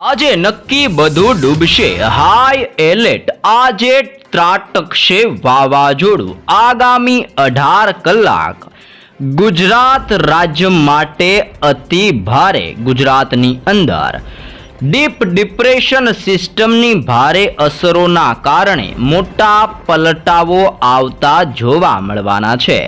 આજે નક્કી બધું ડૂબશે. High alert. આજે ત્રાટકશે વાવાઝોડું. આગામી અઢાર કલાક ગુજરાત રાજ્ય માટે અતિ ભારે ગુજરાતની અંદર. ડીપ ડિપ્રેશન સિસ્ટમની ભારે અસરોના કારણે મોટા પલટાવો આવતા જોવા મળવાના છે.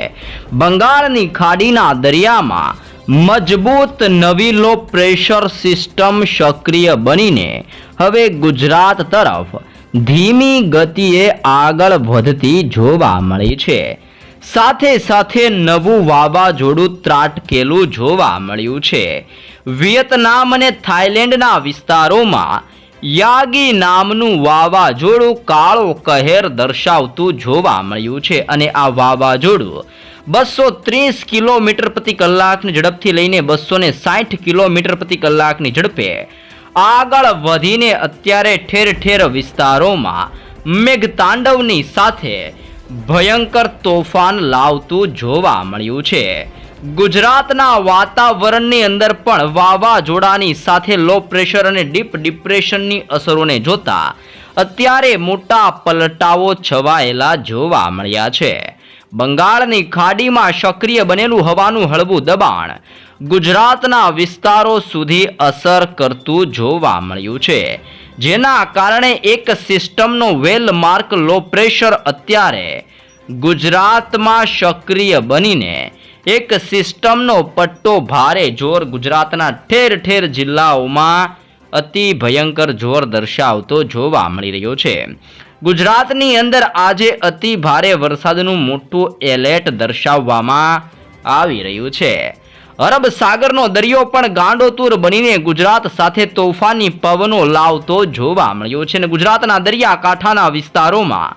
બંગાળની ખાડીના દરિયામાં મજબૂત નવી લો પ્રેશર સિસ્ટમ સક્રિય બનીને હવે ગુજરાત તરફ ધીમી ગતિએ આગળ વધતી જોવા મળી છે. સાથે સાથે નવું વાવાઝોડું ત્રાટકેલું જોવા મળ્યું છે. વિયેતનામ અને થાઇલેન્ડના વિસ્તારોમાં યાગી નામનું વાવાઝોડું કાળો કહેર દર્શાવતું જોવા મળ્યું છે અને આ વાવાઝોડું બસો ત્રીસ કિલોમીટર પ્રતિ કલાકની ઝડપથી લઈને બસો ને સાઠ કિલોમીટર પ્રતિ કલાકની ઝડપે આગળ વધીને અત્યારે ઠેર ઠેર વિસ્તારોમાં મેઘતાંડવની સાથે ભયંકર તોફાન લાવતું જોવા મળ્યું છે. ગુજરાતના વાતાવરણની અંદર પણ વાવાઝોડાની સાથે લો પ્રેશર અને ડીપ ડિપ્રેશનની અસરોને જોતા અત્યારે મોટા પલટાઓ છવાયેલા જોવા મળ્યા છે. બંગાળની ખાડીમાં સક્રિય બનેલું હવાનું હળવું દબાણ ગુજરાતના વિસ્તારો સુધી અસર કરતું જોવા મળ્યું છે. જેના કારણે એક સિસ્ટમનો વેલ માર્ક લો પ્રેશર અત્યારે ગુજરાતમાં સક્રિય બનીને એક સિસ્ટમનો પટ્ટો ભારે જોર ગુજરાતના ઠેર ઠેર જિલ્લાઓમાં અતિ ભયંકર જોર દર્શાવતો જોવા મળી રહ્યો છે. ગુજરાતની અંદર આજે અતિ ભારે વરસાદનું મોટું એલર્ટ દર્શાવવામાં આવી રહ્યું છે. અરબ સાગરનો દરિયો પણ ગાંડોતુર બનીને ગુજરાત સાથે તોફાની પવનો લાવતો જોવા મળ્યો છે અને ગુજરાતના દરિયાકાંઠાના વિસ્તારોમાં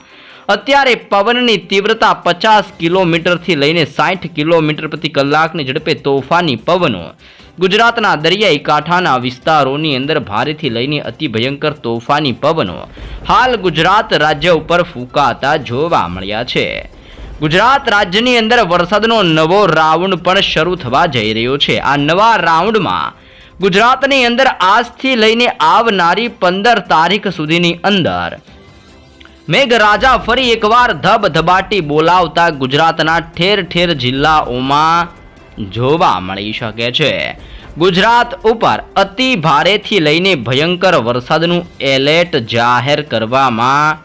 અત્યારે પવનની તીવ્રતા પચાસ કિલોમીટરથી લઈને સાઠ કિલોમીટર પ્રતિ કલાકની ઝડપે તોફાની પવનો ગુજરાતના દરિયાઈ કાંઠાના વિસ્તારોની અંદર ભારેથી લઈને અતિ ભયંકર તોફાની પવનો હાલ ગુજરાત રાજ્ય ઉપર ફૂંકાતા જોવા મળ્યા છે. ગુજરાત રાજ્યની અંદર વરસાદનો નવો રાઉન્ડ પણ શરૂ થવા જઈ રહ્યો છે. આ નવા રાઉન્ડમાં ગુજરાતની અંદર આજથી લઈને આવનારી પંદર તારીખ સુધીની અંદર મેઘરાજા ફરી એકવાર ધબધબાટી બોલાવતા ગુજરાતના ઠેર ઠેર જિલ્લાઓમાં જોવા મળી શકે છે. ગુજરાત ઉપર અતિ ભારેથી લઈને ભયંકર વરસાદનું એલર્ટ જાહેર કરવામાં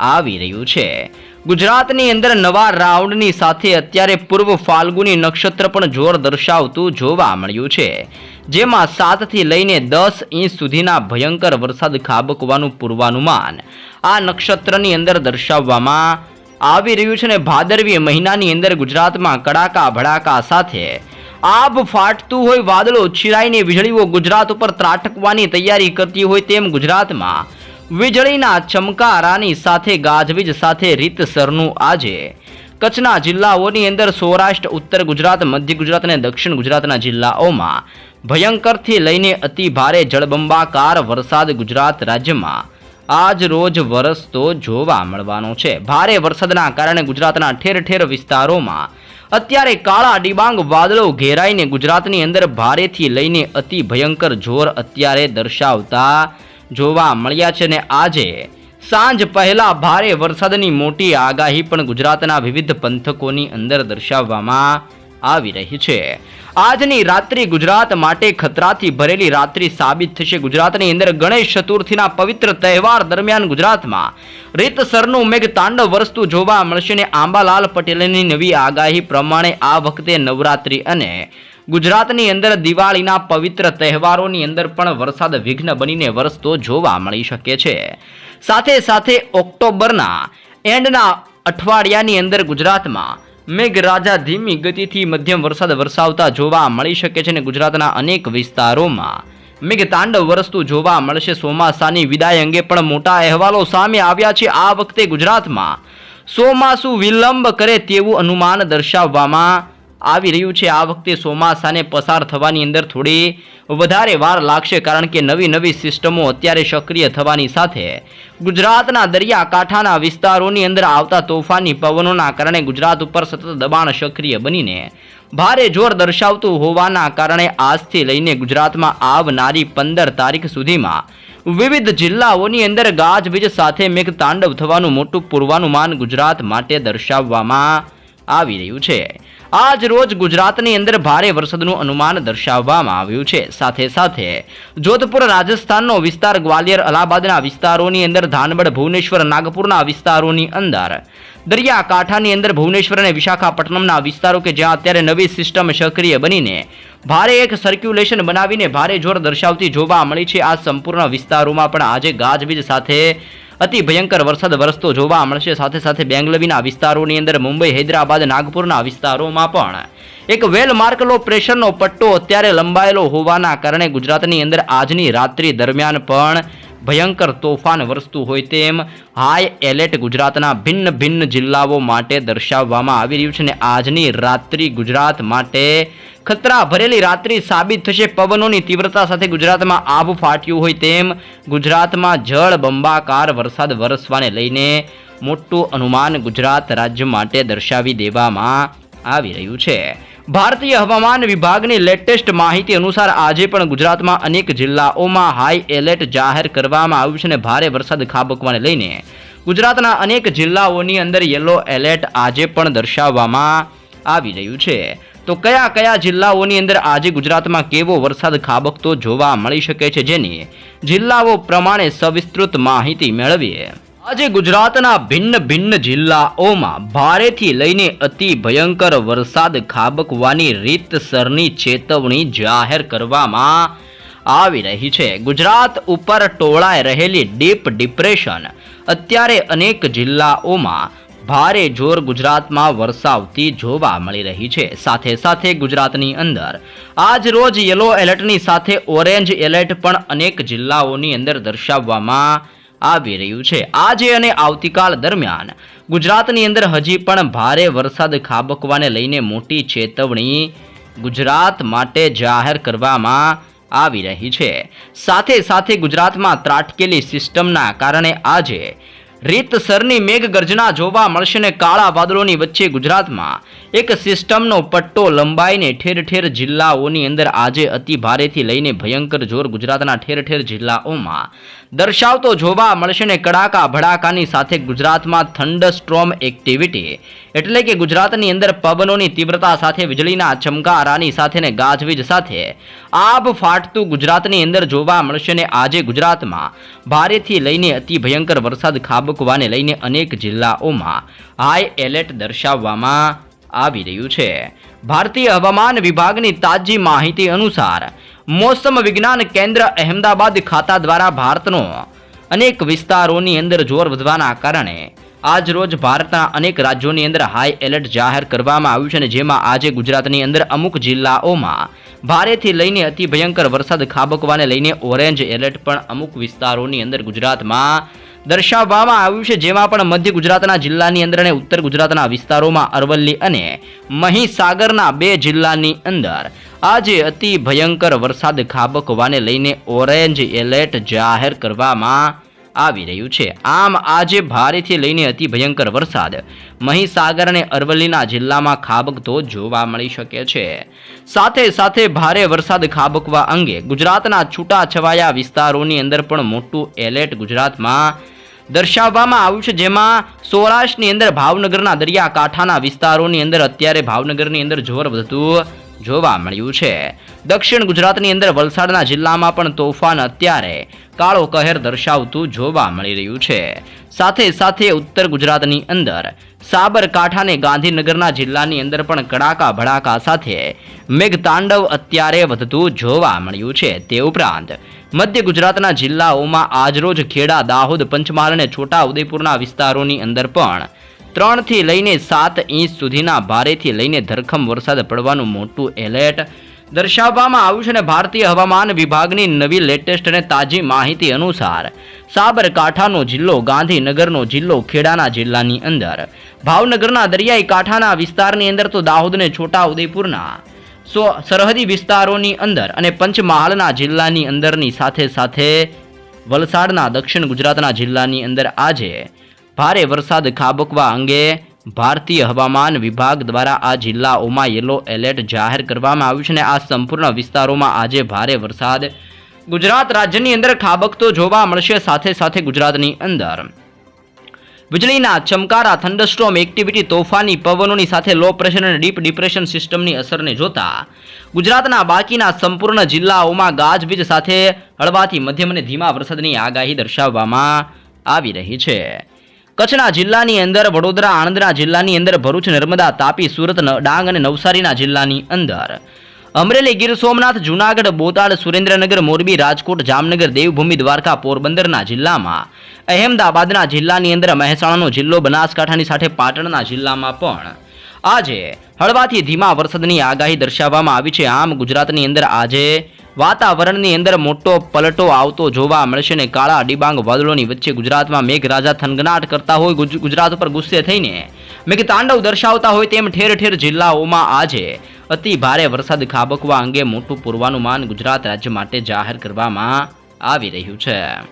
આવી રહ્યું છે. ગુજરાતની અંદર નવા રાઉન્ડની સાથે અત્યારે પૂર્વ ફાલ્ગુની નક્ષત્ર પણ જોર દર્શાવતું જોવા મળ્યું છે. જેમાં સાતથી લઈને દસ ઇંચ સુધીના ભયંકર વરસાદ ખાબકવાનું પૂર્વાનુમાન આ નક્ષત્રની અંદર દર્શાવવામાં આવી રહ્યું છે ને ભાદરવી મહિનાની અંદર ગુજરાતમાં કડાકા ભડાકા સાથે. આબ ફાટતું હોય, વાદળો છીરાઈને વીજળીઓ ગુજરાત ઉપર ત્રાટકવાની તૈયારી કરતી હોય તેમ ગુજરાતમાં. વીજળીના ચમકારાની સાથે ગાજવીજ સાથે રીતસરનું આજે. કચ્છના જિલ્લાઓની અંદર સૌરાષ્ટ્ર, ઉત્તર ગુજરાત, મધ્ય ગુજરાત અને દક્ષિણ ગુજરાતના જિલ્લાઓમાં ભયંકરથી લઈને અતિ ભારે જળબંબાકાર વરસાદ ગુજરાત રાજ્યમાં. આજ રોજ વરસતો જોવા મળવાનો છે. ભારે વરસાદના કારણે ગુજરાતના ઠેર ઠેર વિસ્તારોમાં અત્યારે કાળા ડિબાંગ વાદળો ઘેરાઈને ગુજરાતની અંદર ભારેથી લઈને અતિ ભયંકર જોર અત્યારે દર્શાવતા જોવા મળ્યા છે અને આજે સાંજ પહેલા ભારે વરસાદની મોટી આગાહી પણ ગુજરાતના વિવિધ પંથકોની અંદર દર્શાવવામાં આવી રહી છે. આજની રાત્રિ ગુજરાત માટે ખતરાથી ભરેલી રાત્રિ સાબિત થશે. ગુજરાતની અંદર ગણેશ ચતુર્થીના પવિત્ર તહેવાર દરમિયાન ગુજરાતમાં રીતસરનું મેઘ તાંડવ વરસતું જોવા મળશે ને આંબાલાલ પટેલની નવી આગાહી પ્રમાણે આ વખતે નવરાત્રિ અને ગુજરાતની અંદર દિવાળીના પવિત્ર તહેવારોની અંદર પણ વરસાદ વિઘ્ન બનીને વરસતો જોવા મળી શકે છે. સાથે સાથે ઓક્ટોબરના એન્ડના અઠવાડિયાની અંદર ગુજરાતમાં મેઘરાજા ધીમી ગતિથી મધ્યમ વરસાદ વરસાવતા જોવા મળી શકે છે અને ગુજરાતના અનેક વિસ્તારોમાં મેઘતાંડવ વરસતું જોવા મળશે. ચોમાસાની વિદાય અંગે પણ મોટા અહેવાલો સામે આવ્યા છે. આ વખતે ગુજરાતમાં ચોમાસું વિલંબ કરે તેવું અનુમાન દર્શાવવામાં આવી રહ્યું છે. આ વખતે ચોમાસાને પસાર થવાની અંદર થોડી વધારે વાર લાગશે કારણ કે નવી નવી સિસ્ટમો અત્યારે સક્રિય થવાની સાથે ગુજરાતના દરિયાકાંઠાના વિસ્તારોની અંદર આવતા તોફાની પવનોના કારણે ગુજરાત ઉપર સતત દબાણ સક્રિય બનીને ભારે જોર દર્શાવતું હોવાના કારણે આજથી લઈને ગુજરાતમાં આવનારી પંદર તારીખ સુધીમાં વિવિધ જિલ્લાઓની અંદર ગાજવીજ સાથે મેઘતાંડવ થવાનું મોટું પૂર્વાનુમાન ગુજરાત માટે દર્શાવવામાં આવી રહ્યું છે. આજ રોજ ગુજરાતની અંદર ભારે વરસાદનું અનુમાન દર્શાવવામાં આવ્યું છે. સાથે સાથે જોધપુર રાજસ્થાનનો વિસ્તાર ગ્વાલિયર, અલ્હાબાદના વિસ્તારોની અંદર ધાનબડ ભુવનેશ્વર, નાગપુરના વિસ્તારોની અંદર. દરિયાકાંઠાની અંદર ભુવનેશ્વર અને વિશાખાપટ્ટનમના વિસ્તારો કે જ્યાં અત્યારે નવી સિસ્ટમ સક્રિય બનીને ભારે એક સર્ક્યુલેશન બનાવીને ભારે જોર દર્શાવતી જોવા મળી છે. આ સંપૂર્ણ વિસ્તારોમાં પણ આજે ગાજવીજ સાથે અતિ ભયંકર વરસાદ વરસતો જોવા મળશે. સાથે સાથે બેંગલવીના વિસ્તારોની અંદર મુંબઈ, હૈદરાબાદ, નાગપુરના વિસ્તારોમાં પણ એક વેલ માર્કલો પ્રેશરનો પટ્ટો અત્યારે લંબાયેલો હોવાના કારણે ગુજરાતની અંદર આજની રાત્રિ દરમિયાન પણ ભયંકર તોફાન વરસતું હોય તેમ હાઈ એલર્ટ ગુજરાતના ભિન્ન ભિન્ન જિલ્લાઓ માટે દર્શાવવામાં આવી રહ્યું છે અને આજની રાત્રિ ગુજરાત માટે ખતરા ભરેલી રાત્રિ સાબિત થશે. પવનોની તીવ્રતા સાથે ગુજરાતમાં આભ ફાટ્યું હોય તેમ ગુજરાતમાં જળ બંબાકાર વરસાદ વરસવાને લઈને મોટું અનુમાન ગુજરાત રાજ્ય માટે દર્શાવી દેવામાં આવી રહ્યું છે. ભારતીય હવામાન વિભાગની લેટેસ્ટ માહિતી અનુસાર આજે પણ ગુજરાતમાં અનેક જિલ્લાઓમાં હાઈ એલર્ટ જાહેર કરવામાં આવ્યું છે અને ભારે વરસાદ ખાબકવાને લઈને ગુજરાતના અનેક જિલ્લાઓની અંદર યલો એલર્ટ આજે પણ દર્શાવવામાં આવી રહ્યું છે. તો કયા કયા જિલ્લાઓની અંદર આજે ગુજરાતમાં કેવો વરસાદ ખાબકતો જોવા મળી શકે છે જેની જિલ્લાઓ પ્રમાણે સવિસ્તૃત માહિતી મેળવીએ. આજે ગુજરાતના ભિન્ન ભિન્ન જિલ્લાઓમાં ભારેથી લઈને અતિ ભયંકર વરસાદ ખાબકવાની રીતસરની ચેતવણી જાહેર કરવામાં આવી રહી છે. ગુજરાત ઉપર ટોળાઈ રહેલી ડીપ ડિપ્રેશન. અત્યારે અનેક જિલ્લાઓમાં ભારે જોર ગુજરાતમાં વરસાવતી જોવા મળી રહી છે. સાથે સાથે ગુજરાતની અંદર આજ રોજ યલો એલર્ટની સાથે ઓરેન્જ એલર્ટ પણ અનેક જિલ્લાઓની અંદર દર્શાવવામાં આવી રહ્યું છે. આજે અને આવતીકાલ દરમિયાન ગુજરાતની અંદર હજી પણ ભારે વરસાદ ખાબકવાને લઈને મોટી ચેતવણી ગુજરાત માટે જાહેર કરવામાં આવી રહી છે. સાથે સાથે ગુજરાતમાં ત્રાટકેલી સિસ્ટમના કારણે આજે રીતસરની મેઘગર્જના જોવા મળશે ને કાળા વાદળોની વચ્ચે ગુજરાતમાં એક સિસ્ટમનો પટ્ટો લંબાઈને ઠેર ઠેર જિલ્લાઓની અંદર આજે અતિ ભારેથી લઈને ભયંકર જોર ગુજરાતના ઠેર ઠેર જિલ્લાઓમાં દર્શાવતો જોવા મળશે ને કડાકા ભડાકાની સાથે ગુજરાતમાં થંડરસ્ટ્રોમ એક્ટિવિટી. એટલે કે ગુજરાતની અંદર પવનોની તીવ્રતા સાથે, વીજળીના ચમકારાની સાથે ને ગાજવીજ સાથે આભ ફાટતું ગુજરાતની અંદર જોવા મળશે ને આજે ગુજરાતમાં. ભારેથી લઈને અતિ ભયંકર વરસાદ ખાબકવાને લઈને અનેક જિલ્લાઓમાં હાઈ એલર્ટ દર્શાવવામાં આવી રહ્યું છે. ભારતીય હવામાન વિભાગની તાજી માહિતી અનુસાર મોસમ વિજ્ઞાન કેન્દ્ર અહેમદાબાદ ખાતા દ્વારા ભારતનો અનેક વિસ્તારોની અંદર જોર વધવાના કારણે આજ રોજ ભારતના અનેક રાજ્યોની અંદર હાઈ એલર્ટ જાહેર કરવામાં આવ્યું છે અને જેમાં આજે ગુજરાતની અંદર અમુક જિલ્લાઓમાં ભારેથી લઈને અતિ ભયંકર વરસાદ ખાબકવાને લઈને ઓરેન્જ એલર્ટ પણ અમુક વિસ્તારોની અંદર ગુજરાતમાં દર્શાવવામાં આવ્યું છે. જેમાં પણ મધ્ય ગુજરાતના જિલ્લાની અંદર અને ઉત્તર ગુજરાતના વિસ્તારોમાં અરવલ્લી અને મહીસાગરના બે જિલ્લાની અંદર આજે અતિ ભયંકર વરસાદ ખાબકવાને લઈને ઓરેન્જ એલર્ટ જાહેર કરવામાં આવી રહ્યું છે. આમ આજે ભારેથી લઈને અતિ ભયંકર વરસાદ. મહીસાગર અને અરવલ્લીના જિલ્લામાં ખાબકતો જોવા મળી શકે છે. સાથે સાથે ભારે વરસાદ ખાબકવા અંગે ગુજરાતના છૂટાછવાયા વિસ્તારોની અંદર પણ મોટું એલર્ટ ગુજરાતમાં દર્શાવવામાં આવ્યું છે. જેમાં સૌરાષ્ટ્રની અંદર ભાવનગરના દરિયાકાંઠાના વિસ્તારોની અંદર અત્યારે ભાવનગરની અંદર જોર વધતું જોવા મળ્યું છે. દક્ષિણ ગુજરાતની અંદર વલસાડના જિલ્લામાં પણ તોફાન અત્યારે કાળો કહેર દર્શાવતું જોવા મળી રહ્યું છે. સાથે સાથે ઉત્તર ગુજરાતની અંદર સાબરકાંઠા ગાંધીનગરના જિલ્લાની અંદર પણ કડાકા ભડાકા સાથે મેઘતાંડવ અત્યારે વધતું જોવા મળ્યું છે. તે ઉપરાંત મધ્ય ગુજરાતના જિલ્લાઓમાં આજરોજ ખેડા, દાહોદ, પંચમહાલ અને છોટા ઉદેપુરના વિસ્તારોની અંદર પણ ત્રણથી લઈને સાત ઇંચ સુધીના ભારેથી લઈને ધરખમ વરસાદ પડવાનું મોટું એલર્ટ દર્શાવવામાં આવ્યું છે અને ભારતીય હવામાન વિભાગની નવી લેટેસ્ટ અને તાજી માહિતી અનુસાર સાબરકાંઠાનો જિલ્લો, ગાંધીનગરનો જિલ્લો, ખેડાના જિલ્લાની અંદર. ભાવનગરના દરિયાઈ કાંઠાના વિસ્તારની અંદર તો દાહોદને છોટાઉદેપુરના છોટા ઉદેપુરના સો સરહદી વિસ્તારોની અંદર અને પંચમહાલના જિલ્લાની અંદરની સાથે સાથે વલસાડના દક્ષિણ ગુજરાતના જિલ્લાની અંદર આજે ભારે વરસાદ ખાબકવા અંગે ભારતીય હવામાન વિભાગ દ્વારા આ જિલ્લાઓમાં યલો એલર્ટ જાહેર કરવામાં આવ્યું છે અને આ સંપૂર્ણ વિસ્તારોમાં આજે ભારે વરસાદ. ગુજરાત રાજ્યની અંદર ખાબકતો જોવા મળશે સાથે સાથે ગુજરાતની અંદર. વીજળીના ચમકારા થંડરસ્ટોમ એક્ટિવિટી તોફાની પવનોની સાથે લો પ્રેશર અને ડીપ ડિપ્રેશન સિસ્ટમની અસરને જોતા ગુજરાતના બાકીના સંપૂર્ણ જિલ્લાઓમાં ગાજવીજ સાથે હળવાથી મધ્યમ અને ધીમા વરસાદની આગાહી દર્શાવવામાં આવી રહી છે. કચ્છના જિલ્લાની અંદર, વડોદરા, આણંદના જિલ્લાની અંદર ભરૂચ, નર્મદા, તાપી, સુરત ડાંગ અને નવસારીના જિલ્લાની અંદર. અમરેલી ગીર સોમનાથ, જૂનાગઢ, બોટાદ, સુરેન્દ્રનગર, મોરબી, રાજકોટ, જામનગર, દેવભૂમિ, દ્વારકા, પોરબંદરના જિલ્લામાં. અહેમદાબાદના જિલ્લાની અંદર મહેસાણાનો જિલ્લો, બનાસકાંઠાની સાથે પાટણના જિલ્લામાં પણ. આજે હળવાથી ધીમા વરસાદની આગાહી દર્શાવવામાં આવી છે. આમ ગુજરાતની અંદર આજે વાતાવરણની અંદર મોટો પલટો આવતો જોવા મળશે અને કાળા ડિબાંગ વાદળોની વચ્ચે ગુજરાતમાં મેઘરાજા થનગનાટ કરતા હોય ગુજરાત ઉપર ગુસ્સે થઈને. મેઘતાંડવ દર્શાવતા હોય તેમ ઠેર ઠેર જિલ્લાઓમાં આજે અતિ ભારે વરસાદ ખાબકવા અંગે મોટું પૂર્વાનુમાન ગુજરાત રાજ્ય માટે જાહેર કરવામાં આવી રહ્યું છે.